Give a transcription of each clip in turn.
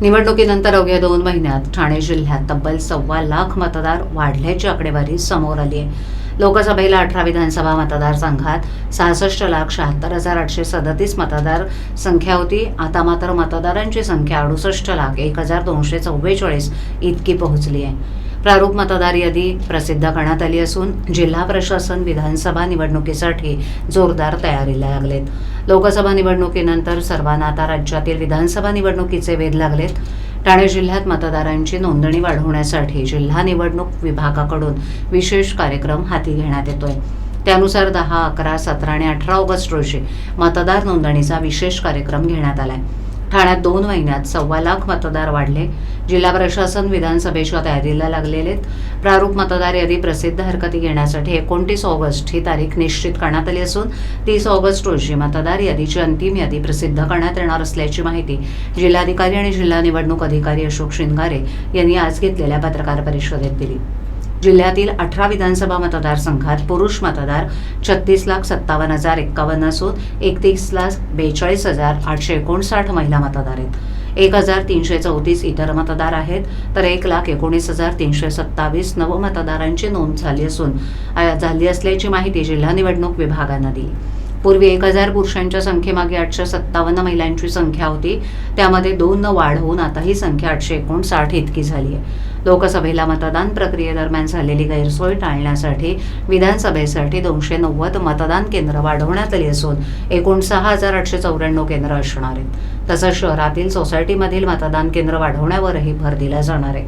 निवडणुकीनंतर अवघ्या दोन महिन्यात ठाणे जिल्ह्यात तब्बल सव्वा लाख मतदार वाढल्याची आकडेवारी समोर आली आहे लोकसभेला अठरा विधानसभा मतदारसंघात सहासष्ट लाख शहात्तर हजार आठशे सदतीस मतदार संख्या होती. आता मात्र मतदारांची संख्या अडुसष्ट लाख एक हजार दोनशे चव्वेचाळीस इतकी पोहोचली आहे प्रारूप मतदार यादी प्रसिद्ध करण्यात आली असून जिल्हा प्रशासन विधानसभा निवडणुकीसाठी जोरदार तयारीला लागलेत. लोकसभा निवडणुकीनंतर सर्वांना आता राज्यातील विधानसभा निवडणुकीचे वेध लागलेत. ठाणे जिल्ह्यात मतदारांची नोंदणी वाढवण्यासाठी जिल्हा निवडणूक विभागाकडून विशेष कार्यक्रम हाती घेण्यात येतोय. त्यानुसार दहा अकरा सतरा आणि अठरा ऑगस्ट रोजी मतदार नोंदणीचा विशेष कार्यक्रम घेण्यात आला आहे ठाण्यात दोन महिन्यात सव्वा लाख मतदार वाढले जिल्हा प्रशासन विधानसभेच्या तयारीला लागलेले आहेत. प्रारूप मतदार यादी प्रसिद्ध हरकती घेण्यासाठी एकोणतीस ऑगस्ट ही तारीख निश्चित करण्यात आली असून तीस ऑगस्ट रोजी मतदार यादीची अंतिम यादी प्रसिद्ध करण्यात येणार असल्याची माहिती जिल्हाधिकारी आणि जिल्हा निवडणूक अधिकारी अशोक शिंगारे यांनी आज घेतलेल्या पत्रकार परिषदेत दिली जिल्ह्यातील अठरा विधानसभा मतदारसंघात पुरुष मतदार छत्तीस लाख सत्तावन्न हजार एक्कावन्न असून एकतीस लाख बेचाळीस हजार आठशे एकोणसाठ महिला मतदार आहेत. एक हजार तीनशे चौतीस इतर मतदार आहेत तर एक लाख एकोणीस हजार तीनशे सत्तावीस नवमतदारांची नोंद झाली असून झाली असल्याची माहिती जिल्हा निवडणूक विभागानं दिली. पूर्वी एक हजार पुरुषांच्या संख्येमागे आठशे सत्तावन्न महिलांची संख्या होती त्यामध्ये दोन वाढ होऊन आता ही संख्या आठशे एकोणसाठ इतकी झाली आहे. लोकसभेला मतदान प्रक्रियेदरम्यान झालेली गैरसोय टाळण्यासाठी विधानसभेसाठी दोनशे नव्वद मतदान केंद्र वाढवण्यात आली असून एकूण सहा हजार आठशे चौऱ्याण्णव केंद्र असणार आहेत. तसंच शहरातील सोसायटीमधील मतदान केंद्र वाढवण्यावरही भर दिला जाणार आहे.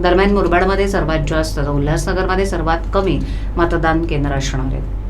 दरम्यान मुरबाडमध्ये सर्वात जास्त तर उल्हासनगरमध्ये सर्वात कमी मतदान केंद्र असणार आहेत.